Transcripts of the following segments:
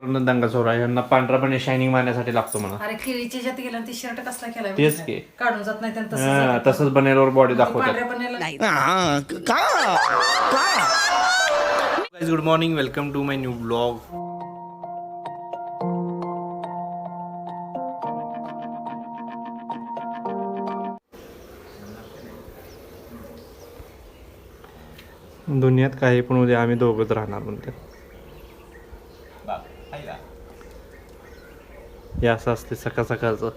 दंगा सोडा यांना पांढरापणे शायनिंग मारण्यासाठी लागतो म्हणा. अरे केळीच्या ज्यात गेला ती शर्ट कसला केला तेच की. काढून जात नाही त्यांना तसं हा, तसंच बनेलवर बॉडी दाखवतात. पांढऱ्या पाण्याला good morning welcome to my new blog दुनियात काही पण उद्या आम्ही दोघंच राहणार म्हणते. हे असं असते सकाळ सकाळचं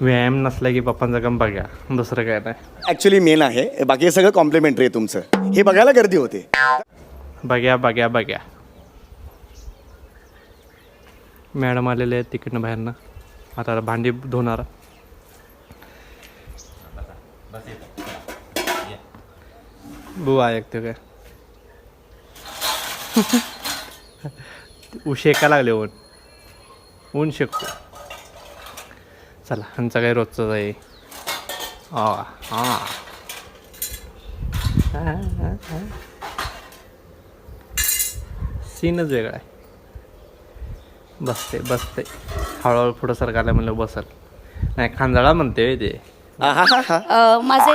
व्यायाम नसला की पप्पांचा काम बघा दुसरं काय नाही. ऍक्च्युली मेन आहे. बाकी हे सगळं कॉम्प्लिमेंटरी आहे तुमचं. हे बघायला गर्दी होते. बघ्या बघ्या बघ्या. मॅडम आलेले आहेत तिकडनं बाहेरनं. आता भांडी धुणार. बुवा ऐकतो काय? शेका लागले ऊन. ऊन शेकतो. चला ह्यांचा काही रोजचाच आहे. हा हा सीनच वेगळा आहे. बसते बसते. हळूहळू पुढं सरकारला म्हणलं बसल. नाही खांजाळा म्हणते ते. माझे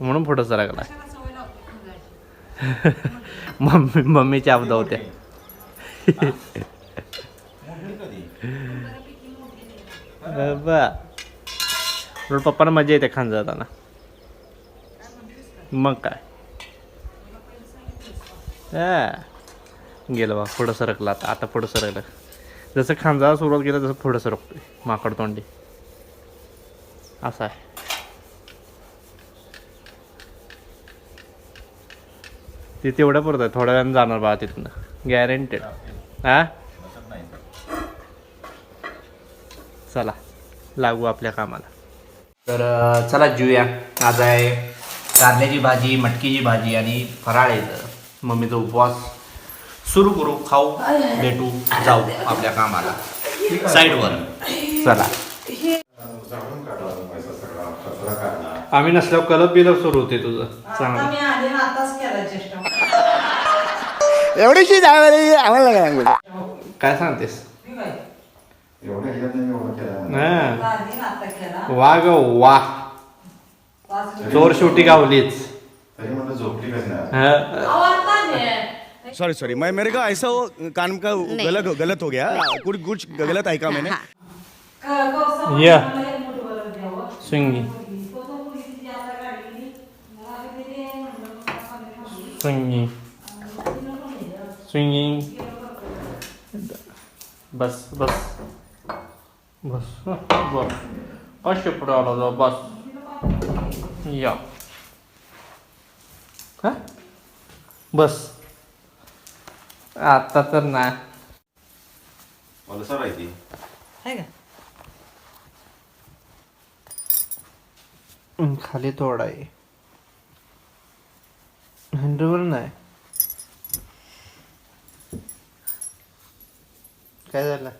म्हणून पुढं सरकला मम्मी मम्मीची आपदा होत्या बा. पप्पांना मजा येते खांजा जाताना. मग काय? हा. गेलं बा पुढं सरकलं आता. आता पुढं सरकलं. जसं खांजा सुरुवात केलं तसं पुढं सरकतोय. माकड तोंडी. असं आहे. ते तेवढं पुरतं. थोड्या वेळानं जाणार बा तिथनं. गॅरंटेड हा? चला. लागू आपल्या कामाला. तर चला जेऊया. आज आहे कारल्याची भाजी मटकीची भाजी आणि फराळ येतं मम्मीचा उपवास सुरू करू खाऊ भेटू जाऊ आपल्या कामाला. साईडवर. चला. आम्ही नसल्यावर कलप बिलप सुरू होते तुझं. चांगलं. एवढीशी जागा आम्हाला काय सांगू काय सांगतेस? हा. वा ग वा. चोर शेवटी गावलीच. हा. सॉरी सॉरी मैं मेरे का ऐसा वो काम का गलत गलत हो गया। कुछ कुछ गलत है का मैंने या. स्विंगी. स्विंगी। स्विंगिंग बस बस बस बस कसे पुढे आला जाऊ बस या हा बस आता तर नाही मला सर आहे ती आहे का? खाली थोडा आहे हँडवर नाही काय झालं?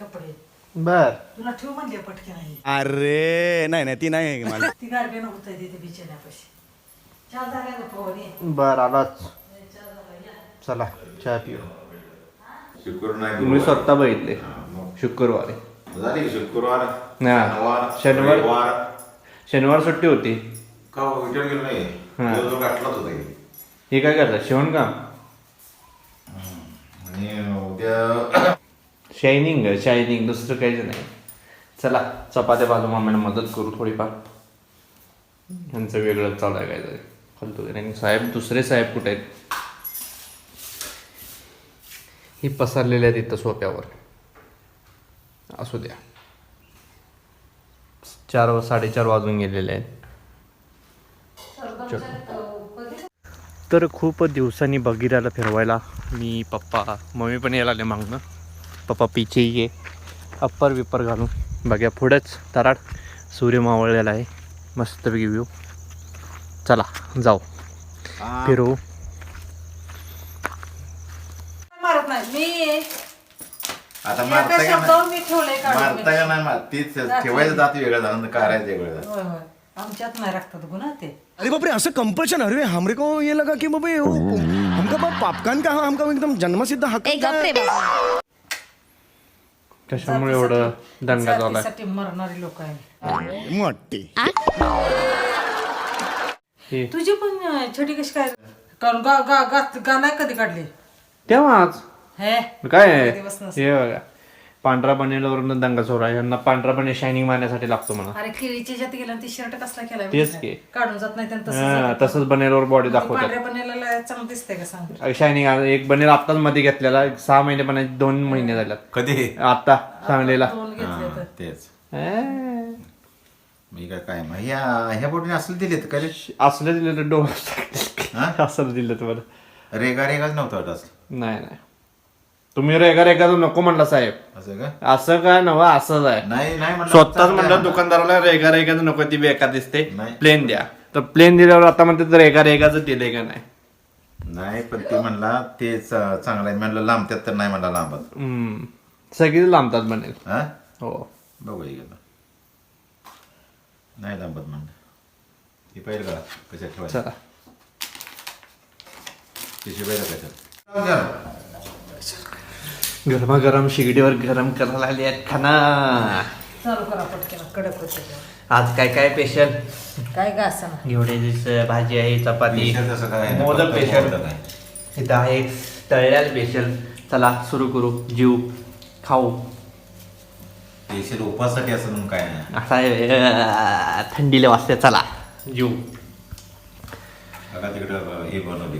कपडे. बर. तुला ठेव म्हणले पटके नाही अरे नाही नाही ती नाही मला. ती नको तिथे बर आलाच. चला चहा पिऊ. शुक्रवार नाही मी स्वतः बघितले. शुक्रवारी. झाली शुक्रवार? हा. शनिवार शनिवार. सुट्टी होती. का हो, विचार नाही? हा. दिवसभर गाठलाच होता की. हे काय करतात शिवणकाम? आणि उद्या शायनिंग शायनिंग दुसरं काहीच नाही. चला चपात्या बाजू मामाला मदत करू थोडीफार. यांचं वेगळं चालू आहे काहीतरी. फालतू काही. आणि साहेब दुसरे साहेब कुठे आहेत? ही पसरलेले आहेत इथं सोप्यावर. असू द्या. चार व साडेचार वाजून गेलेले आहेत. तर खूप दिवसांनी बगीराला फिरवायला मी पप्पा मम्मी पण यायला आले मागणं पप्पा पिचे ये. अप्पर विप्पर घालून. बघ्या पुढेच. तराड. सूर्य मावळलेला आहे. मस्तपैकी व्ह्यू चला जाऊ. फिरू. मारत नाही. मी आता एका मारता का शब्दावर नाही? मी ठेवलंय काढून मारता का नाही मार तीच ठेवायचं जात वेगळं झालं आणि काढायचं वेगळं झालं होय होय. आमच्यात नाही राखतात गुन्हा ते. अरे बापरे असं कंपल्शन अरे हमरे को ये लगा की बाबा ये वो- हमका बाप पापकान का हमका एकदम जन्मसिद्ध हक्क ए गप रे बाबा. कशामुळे एवढं दंगा झालाय? जातीसाठी मरणारी लोक आहे मोठी. हे. तुझी पण अं, छोटी कशी काय कारण गा गा गा- गाणं कधी काढली? तेव्हाच. हे? काय? आहे? दिवस नसतो. हे बघा. पांढरा बनेलवरून दंगा चोर आहे यांना पांढरा बने शायनिंग मारण्यासाठी लागतो म्हणा. अरे केळीच्या ज्यात गेला ती शर्ट कसला केला तेच की. काढून जात नाही त्यांना हा, तसंच बनेलवर बॉडी दाखवतात. पांढऱ्या पनेला चांगलं दिसतंय का सांग शायनिंग एक बनेल आत्ताच मध्ये घेतलेला एक सहा महिने पण दोन महिने झाल्यात. कधी? आता सांगलेला. दोन घेतले तर तेच. ए, मी काय काय मग ह्या ह्या बोटीने असलं दिलेत का रे? असलं दिलं तर डोळा हा? असलं दिलं तुम्हाला. रेगा रेगाच नव्हतं वाटत असलं. नाही नाही. तुम्ही रेगा रेगा नको म्हणला साहेब. असं का? असं काय नवं असंच आहे. नाही नाही म्हणलं स्वतःच म्हणलं दुकानदाराला रेगा रेगाचं नको ती बेकार दिसते. नाही. प्लेन द्या. तर प्लेन दिल्यावर आता म्हणते तर रेगा रेगाचं दिलंय का नाही? नाही पण ते म्हणला तेच अं, चांगलं आहे. म्हणलं लांबत्यात तर नाही म्हणला लांबत हम्म. सगळी लांबतात म्हणेल हा? हो. बघू हे गेलं. नाही लांबत म्हणलं. ती पहिलं का? कशात ठेवायचं? चला. पहिलं कशात गरमागरम शिगडीवर गरम करायला आली आहेत खाना. चालू करा पटकन कडक होते आज काय काय स्पेशल काय का असं घेवड्याची भाजी आहे चपाती. Special तसं काय नाही. मोदक फक्त स्पेशल मोदक आहे. इथं आहे तळल्याल स्पेशल चला सुरू करू. जीव खाऊ. स्पेशल उपासाठी असं म्हणून काय नाही. असा आहे, अं, थंडीला वाजते चला. जीव. आता तिकडं हे बनवली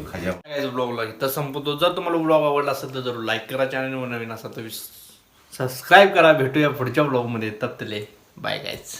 ब्लॉगला इथं संपवतो जर तुम्हाला ब्लॉग आवडला असेल तर जरूर लाईक करा चॅनल नवीन असेल तर सबस्क्राईब करा. भेटूया पुढच्या ब्लॉगमध्ये. तप्तले बाय गायच